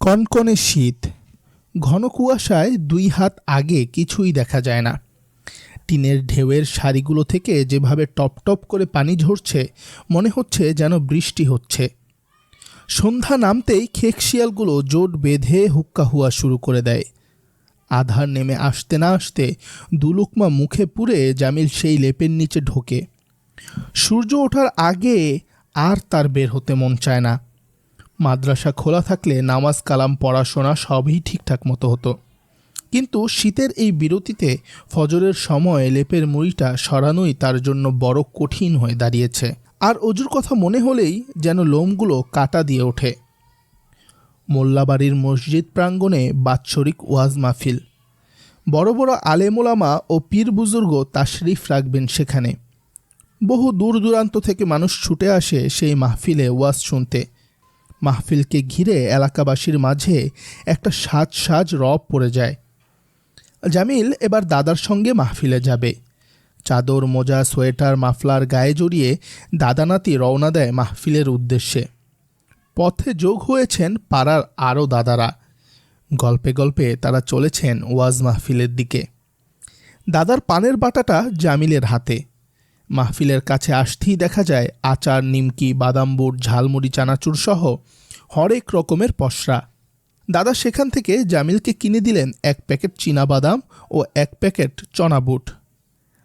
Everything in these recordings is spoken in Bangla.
কনকনে শীত। ঘন কুয়াশায় দুই হাত আগে কিছুই দেখা যায় না। টিনের ঢেউয়ের সারিগুলো থেকে যেভাবে টপ টপ করে পানি ঝরছে, মনে হচ্ছে যেন বৃষ্টি হচ্ছে। সন্ধ্যা নামতেই খেকশিয়ালগুলো জোট বেঁধে হুক্কা হুয়া শুরু করে দেয়। আধার নেমে আসতে না আসতে দুলুকমা মুখে পুরে জামিল সেই লেপের নিচে ঢোকে। সূর্য ওঠার আগে আর তার বের হতে মন চায় না। মাদ্রাসা খোলা থাকলে নামাজ, কালাম, পড়াশোনা সবই ঠিকঠাক মতো হতো। কিন্তু শীতের এই বিরতিতে ফজরের সময় লেপের মুড়িটা সরানোই তার জন্য বড় কঠিন হয়ে দাঁড়িয়েছে। আর অজুর কথা মনে হলেই যেন লোমগুলো কাটা দিয়ে ওঠে। মোল্লাবাড়ির মসজিদ প্রাঙ্গণে বাৎসরিক ওয়াজ মাহফিল। বড় বড় আলেমোলামা ও পীর বুজুর্গ তাশরিফ রাখবেন সেখানে। বহু দূর দূরান্ত থেকে মানুষ ছুটে আসে সেই মাহফিলে ওয়াজ শুনতে। মাহফিলকে ঘিরে এলাকাবাসীর মাঝে একটা সাজ সাজ রব পড়ে যায়। জামিল এবার দাদার সঙ্গে মাহফিলে যাবে। চাদর, মোজা, সোয়েটার, মাফলার গায়ে জড়িয়ে দাদা নাতি রওনা দেয় মাহফিলের উদ্দেশ্যে। পথে যোগ হয়েছেন পাড়ার আরও দাদারা। গল্পে গল্পে তারা চলেছেন ওয়াজ মাহফিলের দিকে। দাদার পানের বাটাটা জামিলের হাতে। মাহফিলের কাছে আসতেই দেখা যায় আচার, নিমকি, বাদাম বুট, ঝালমুড়ি, চানাচুর সহ হরেক রকমের পসরা। দাদা সেখান থেকে জামিলকে কিনে দিলেন এক প্যাকেট চীনা বাদাম ও এক প্যাকেট চনা বুট।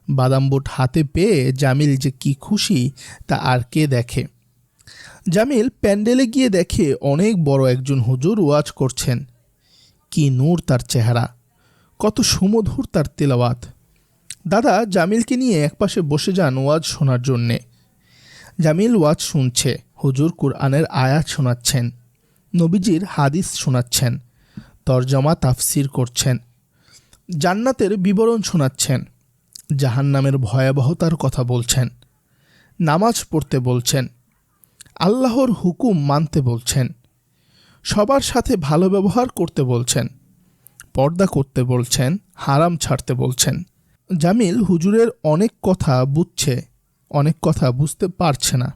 বাদাম বুট হাতে পেয়ে জামিল যে কি খুশি তা আর কে দেখে? জামিল প্যান্ডেলে গিয়ে দেখে অনেক বড় একজন হুজুর ওয়াজ করছেন। কি নূর তার চেহারা, কত সুমধুর তার তেলাওয়াত। দাদা, জামিলকে নিয়ে একপাশে বসে যান ওয়াজ শোনার জন্যে। জামিল ওয়াজ শুনছে, হুজুর কুরআনের আয়াত শোনাচ্ছেন, নবীজির হাদিস শোনাচ্ছেন, তরজমা তাফসির করছেন, জান্নাতের বিবরণ শোনাচ্ছেন, জাহান্নামের ভয়াবহতার কথা বলছেন, নামাজ পড়তে বলছেন, আল্লাহর হুকুম মানতে বলছেন, সবার সাথে ভালো ব্যবহার করতে বলছেন, পর্দা করতে বলছেন, হারাম ছাড়তে বলছেন। জামিল হুজুরের অনেক কথা বুঝছে, অনেক কথা বুঝতে পারছে না।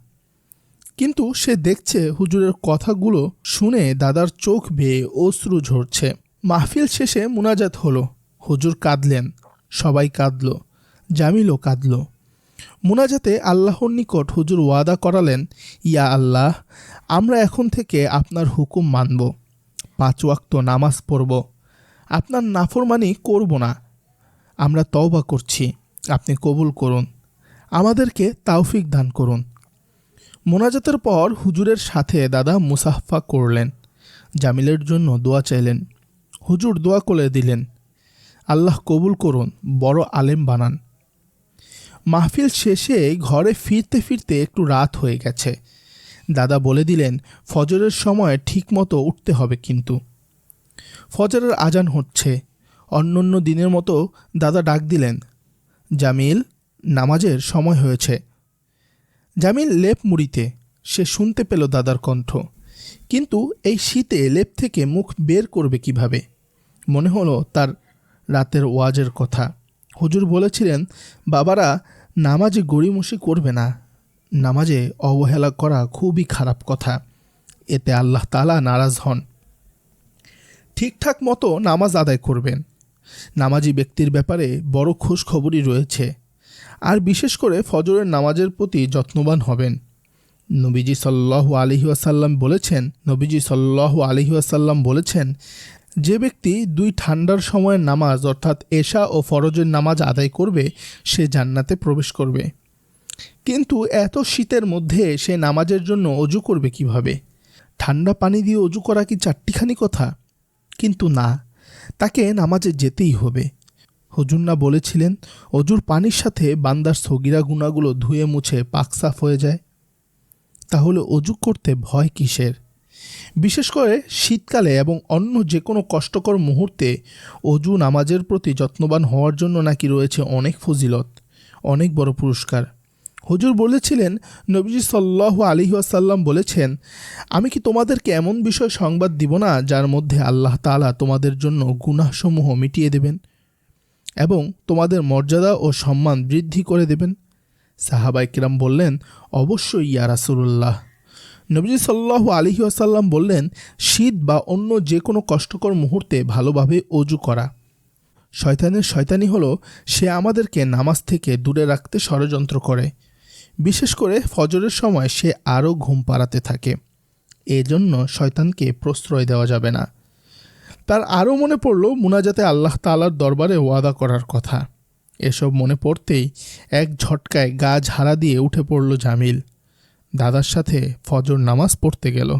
কিন্তু সে দেখছে হুজুরের কথাগুলো শুনে দাদার চোখ বেয়ে অশ্রু ঝরছে। মাহফিল শেষে মুনাজাত হলো। হুজুর কাঁদলেন। সবাই কাঁদল। জামিলও কাঁদল। মুনাজাতে আল্লাহর নিকট হুজুর ওয়াদা করালেন, ইয়া আল্লাহ, আমরা এখন থেকে আপনার হুকুম মানব। পাঁচ ওয়াক্ত নামাজ পড়ব। আপনার নাফরমানি করব না। আমরা তওবা করছি। আপনি কবুল করুন। আমাদেরকে তাওফিক দান করুন। মোনাজাতের পর হুজুরের সাথে দাদা মুসাফা করলেন। জামিলের জন্য দোয়া চাইলেন। হুজুর দোয়া করে দিলেন। আল্লাহ কবুল করুন, বড় আলেম বানান। মাহফিল শেষে ঘরে ফিরতে ফিরতে একটু রাত হয়ে গেছে। দাদা বলে দিলেন, ফজরের সময় ঠিকমতো উঠতে হবে কিন্তু। ফজরের আজান হচ্ছে অন্যান্য দিনের মতো দাদা ডাক দিলেন, জামিল, নামাজের সময় হয়েছে। জামিল লেপ মুড়িতে, সে শুনতে পেল দাদার কণ্ঠ, কিন্তু এই শীতে লেপ থেকে মুখ বের করবে কীভাবে? মনে হলো তার রাতের ওয়াজের কথা। হুজুর বলেছিলেন, বাবারা, নামাজে গড়িমসি করবে না। নামাজে অবহেলা করা খুবই খারাপ কথা। এতে আল্লাহ তালা নারাজ হন। ঠিকঠাক মতো নামাজ আদায় করবেন। নামাজি ব্যক্তির ব্যাপারে বড় খোঁজ খবরই রয়েছে। আর বিশেষ করে ফজরের নামাজের প্রতি যত্নবান হবেন। নবীজি সাল্লাহ আলহি আসাল্লাম বলেছেন, নবীজি সাল্লাহ আলহি আসাল্লাম বলেছেন, যে ব্যক্তি দুই ঠান্ডার সময়ের নামাজ, অর্থাৎ এশা ও ফরজের নামাজ আদায় করবে, সে জান্নাতে প্রবেশ করবে। কিন্তু এত শীতের মধ্যে সে নামাজের জন্য অজু করবে কীভাবে? ঠান্ডা পানি দিয়ে অজু করা কি চারটিখানি কথা? কিন্তু না। তাকে নামাজে যেতেই হবে। হজুন্না বলেছিলেন, অজুর পানির সাথে বান্দার সগিরা গুণাগুলো ধুয়ে মুছে পাকসাফ হয়ে যায়। তাহলে অজু করতে ভয় কিসের? বিশেষ করে শীতকালে এবং অন্য যে কোনো কষ্টকর মুহূর্তে অজু নামাজের প্রতি যত্নবান হওয়ার জন্য নাকি রয়েছে অনেক ফজিলত, অনেক বড় পুরস্কার। হুজুর বলেছিলেন, নবীজি সাল্লাহ আলিহাসাল্লাম আসাল্লাম বলেছেন, আমি কি তোমাদেরকে এমন বিষয় সংবাদ দিব না যার মধ্যে আল্লাহ তালা তোমাদের জন্য গুনাহসমূহ মিটিয়ে দেবেন এবং তোমাদের মর্যাদা ও সম্মান বৃদ্ধি করে দেবেন? সাহাবাই কিরাম বললেন, অবশ্যই ইয়া রাসুল্লাহ নবীজি সাল্লাহ আলহি আসাল্লাম বললেন, শীত বা অন্য যে কোনো কষ্টকর মুহূর্তে ভালোভাবে অজু করা। শয়তানের শয়তানি হলো, সে আমাদেরকে নামাজ থেকে দূরে রাখতে ষড়যন্ত্র করে। বিশেষ করে ফজরের সময় সে আরও ঘুম পাড়াতে থাকে। এজন্য শয়তানকে প্রশ্রয় দেওয়া যাবে না। তার আরও মনে পড়ল মুনাজাতে আল্লাহ তালার দরবারে ওয়াদা করার কথা। এসব মনে পড়তেই এক ঝটকায় গা ঝাড়া দিয়ে উঠে পড়ল জামিল। দাদার সাথে ফজর নামাজ পড়তে গেল।